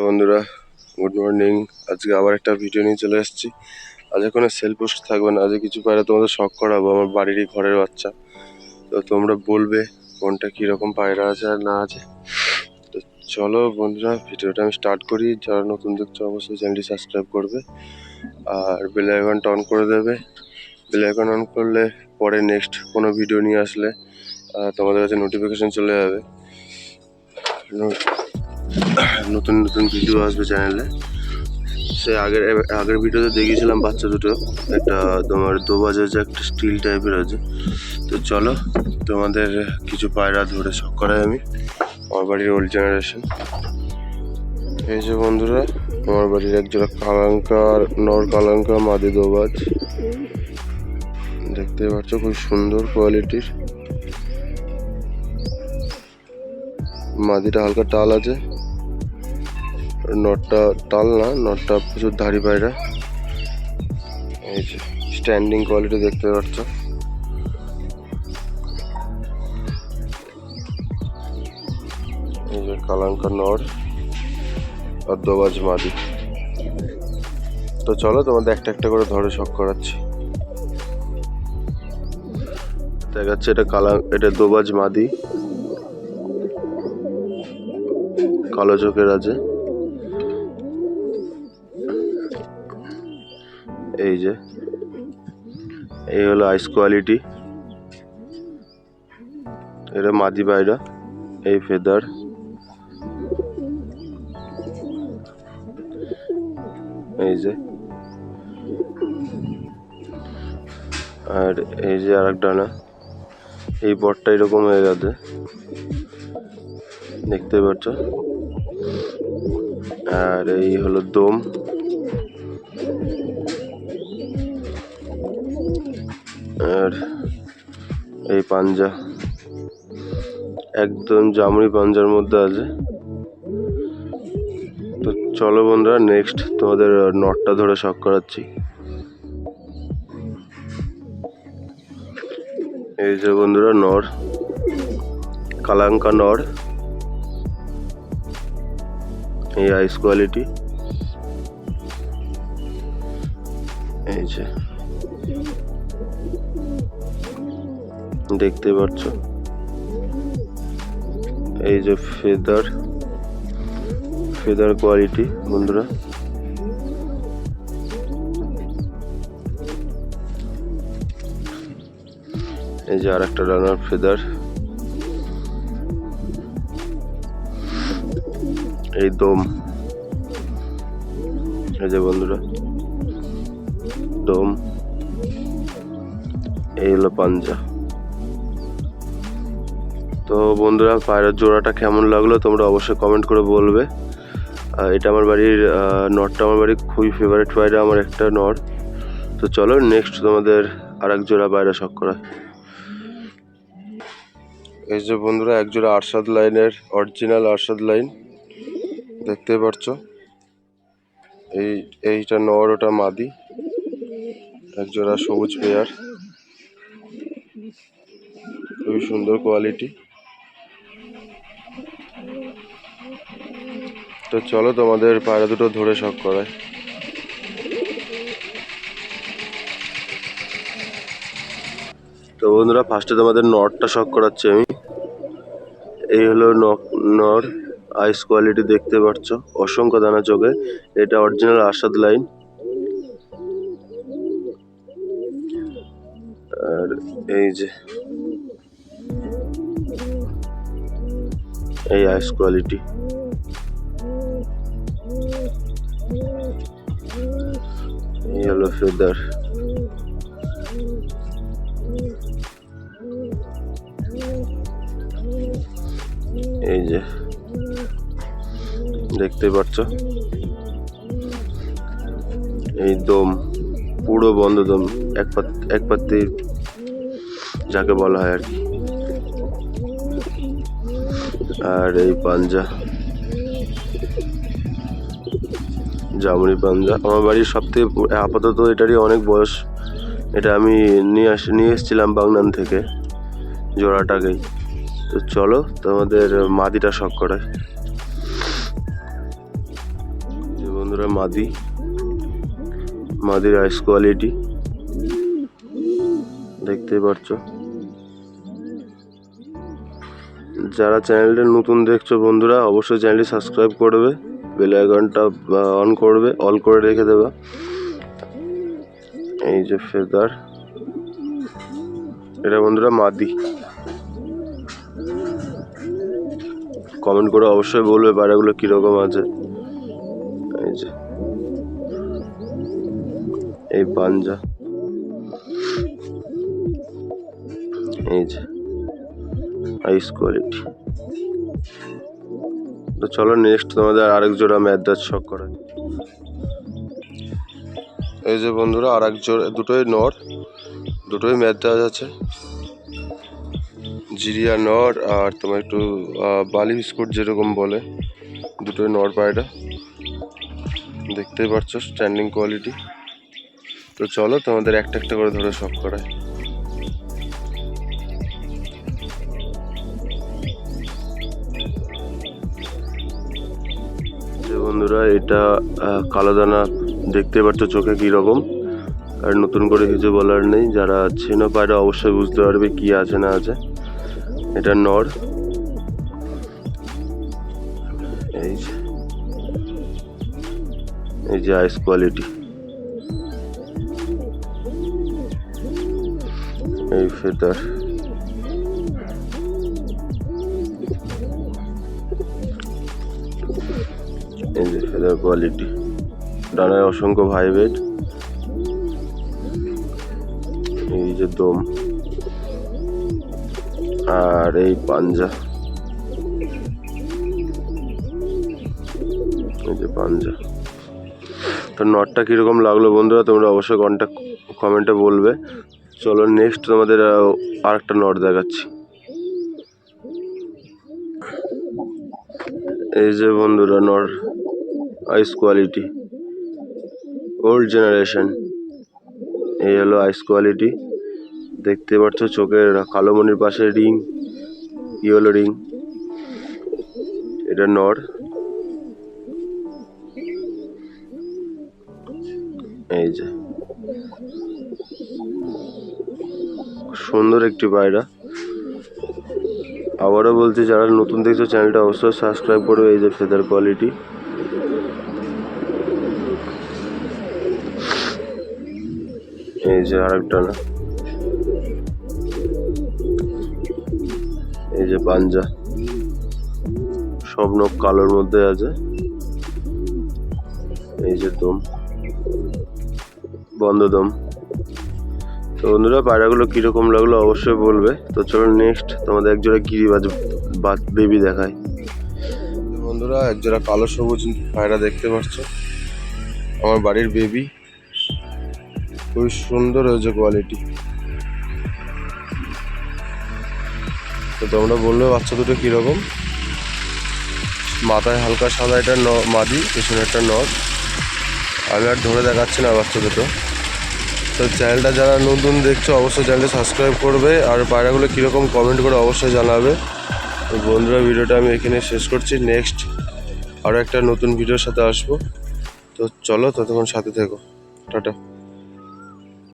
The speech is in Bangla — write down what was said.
বন্ধুরা, গুড মর্নিং। আজকে আবার একটা ভিডিও নিয়ে চলে এসেছি। আজ কোনো সেল পোস্ট থাকবে না আজকে কিছু পায়রা তোমাদের শখ করাবো, আমার বাড়িরই ঘরের বাচ্চা। তো তোমরা বলবে কোনটা কীরকম পায়রা আছে আর না আছে। তো চলো বন্ধুরা, ভিডিওটা আমি স্টার্ট করি। যারা নতুন দেখছ অবশ্যই চ্যানেলটি সাবস্ক্রাইব করবে, আর বেল আইকনটা অন করে দেবে। বেল আইকন অন করলে পরে নেক্সট কোনো ভিডিও নিয়ে আসলে তোমাদের কাছে নোটিফিকেশান চলে যাবে। নতুন নতুন ভিডিও আসবে চ্যানেলে সে আগের আগের ভিডিওতে দেখিয়েছিলাম বাচ্চা দুটো। একটা তোমার দোবাজ আছে একটা স্টিল টাইপের আছে। তো চলো, তোমাদের কিছু পায়রা ধরে শখ করাই আমি, আমার বাড়ির ওল্ড জেনারেশন এই যে বন্ধুরা আমার বাড়ির একজোড়া কালাঙ্কা নর কালাঙ্কা, মাদি দোবাজ। দেখতে পাচ্ছ খুব সুন্দর কোয়ালিটির মাদিটা হালকা টাল আছে। নটটা টাল না, নটটা প্রচুর ধাড়ি পায়রা। এই যে স্ট্যান্ডিং কোয়ালিটি দেখতে পাচ্ছ। এই যে কালাঙ্কা নর আর দোবাজ মাদি। তো চলো তোমাদের একটা একটা করে ধরে শখ করাচ্ছি। দেখা যাচ্ছে এটা কালা, এটা দোবাজ মাদি। কালো চোখের আছে এই যে, এই হলো আইস কোয়ালিটি এটা মাদি পায়রা এই ফেদার এই যে। আর এই যে আর একটা না, এই বটটা এরকম হয়ে গেছে। দেখতে পাচ্ছ? আর এই হলো দম। আর এই পাঞ্জা। একদম জামরি পাঞ্জার মধ্যে আছে। তো চলো বন্ধুরা নেক্সট তোমাদের নটটা ধরে শখ করাচ্ছি। এই যে বন্ধুরা নর কালাঙ্কা নর এই আইস কোয়ালিটি এই যে। দেখতে পাচ্ছ? এই যে ফেদার ফেদার কোয়ালিটি বন্ধুরা। এই যে আর একটা রানার ফেদার এই দম। এই যে বন্ধুরা, দম। এই হলো পাঞ্জা। তো বন্ধুরা, পায়রার জোড়াটা কেমন লাগল তোমরা অবশ্যই কমেন্ট করে বলবে। এটা আমার বাড়ির নটটা আমার বাড়ির খুবই ফেভারিট পায়রা, আমার একটা নট। তো চলো নেক্সট তোমাদের আর এক জোড়া পায়রা শখ করা। এই যে বন্ধুরা, এক জোড়া আরশাদ লাইনের অরিজিনাল আরশাদ লাইন। দেখতে পাচ্ছ এই, এইটা নর, ওটা মাদি। এক জোড়া সবুজ পেয়ার। খুবই সুন্দর কোয়ালিটি তো চলো তোমাদের পায়রা দুটো ধরে শখ করায় তো বন্ধুরা ফার্স্টে তোমাদের নরটা শখ করাচ্ছি আমি। এই হলো নর আইস কোয়ালিটি দেখতে পাচ্ছ। অসংখ্য দানা চোখে। এটা অরিজিনাল আসাদ লাইন আর এই যে, এই আইস কোয়ালিটি এই হলো ফেদার এই যে, দেখতে পাচ্ছ? এই দম, পুরো বন্ধ দম, এক এক পাত্তি যাকে বলা হয় আর কি। আর এই পাঞ্জা। জামুনি পাঞ্জা। আমার বাড়ির সব থেকে আপাতত এটারই অনেক বয়স। এটা আমি নিয়ে আস নিয়ে এসেছিলাম বাগনান থেকে, জোড়াটাকেই। তো চলো তোমাদের মাদিটা শখ করায় বন্ধুরা, মাদি। মাদির আইস কোয়ালিটি দেখতেই পাচ্ছ। যারা চ্যানেলটা নতুন দেখছ বন্ধুরা, অবশ্যই চ্যানেলটি সাবস্ক্রাইব করবে বেল আইকনটা অন করবে অল করে রেখে দেবে। এই যে ফেদার। এটা বন্ধুরা মাদি। কমেন্ট করে অবশ্যই বলবে পায়রাগুলো কীরকম আছে। এই যে। এই পাঞ্জা এই যে। আইস কোয়ালিটি তো চলো নেক্সট তোমাদের আরেক জোড়া ম্যাদার শখ করা এই যে বন্ধুরা আর এক জোড়া দুটোই নর, দুটোই ম্যাদাজ আছে। জিরিয়া নর আর তোমার একটু বালি বিস্কুট যেরকম বলে, দুটোই নর পায়রা। দেখতেই পাচ্ছ স্ট্যান্ডিং কোয়ালিটি তো চলো তোমাদের একটা একটা করে ধরে শখ করায় বন্ধুরা এটা আহ, কালো দানা দেখতে পাচ্ছ চোখে কি রকম? আর নতুন করে কিছু বলার নেই যারা চেনো পায়রা অবশ্যই বুঝতে পারবে কি আছে না আছে। এটা নর। এই এই যে আইস কোয়ালিটি এই ফেদার ফেদার কোয়ালিটি ডানায় অসংখ্য ভাইবেট এই যে দম। আর এই পাঞ্জা। এই যে পাঞ্জা। তো নটটা কীরকম লাগল বন্ধুরা, তোমরা অবশ্যই কন্ট্যাক্ট কমেন্টে বলবে। চলো নেক্সট তোমাদের আর একটা নট দেখাচ্ছি। এই যে বন্ধুরা নর আইস কোয়ালিটি ওল্ড জেনারেশন এই হলো আইস কোয়ালিটি দেখতে পাচ্ছ চোখের কালো মনির পাশে রিং, ইয়েলো রিং। এটা নর। এই যে। সুন্দর একটি পায়রা। আবারও বলছি, যারা নতুন দেখছ, চ্যানেলটা অবশ্যই সাবস্ক্রাইব করবে, এই যে ফেদার কোয়ালিটি এই যে আরেকটা না। এই যে পাঞ্জা। সব নখ কালোর মধ্যে আছে। এই যে দম। বন্ধ দম। তো বন্ধুরা, পায়রাগুলো কীরকম লাগল অবশ্যই বলবে। তো চলো নেক্সট তোমাদের একজোড়া গিরিবাজ বেবি দেখায় বন্ধুরা, একজোড়া কালো সবুজ পায়রা দেখতে পাচ্ছ। আমার বাড়ির বেবি খুবই সুন্দর হয়েছে কোয়ালিটি তো তোমরা বলবে বাচ্চা দুটো কীরকম? মাথায় হালকা সাদা এটা ন, মাদি, পেছনে একটা নর আমি আর ধরে দেখাচ্ছি না বাচ্চা দুটো। তো চ্যানেলটা যারা নতুন দেখছ, অবশ্যই চ্যানেলটা সাবস্ক্রাইব করবে। আর পায়রাগুলো কীরকম কমেন্ট করে অবশ্যই জানাবে। তো বন্ধুরা, ভিডিওটা আমি এখানে শেষ করছি। নেক্সট আরও একটা নতুন ভিডিওর সাথে আসব। তো চলো ততক্ষণ সাথে থেকো। টাটা।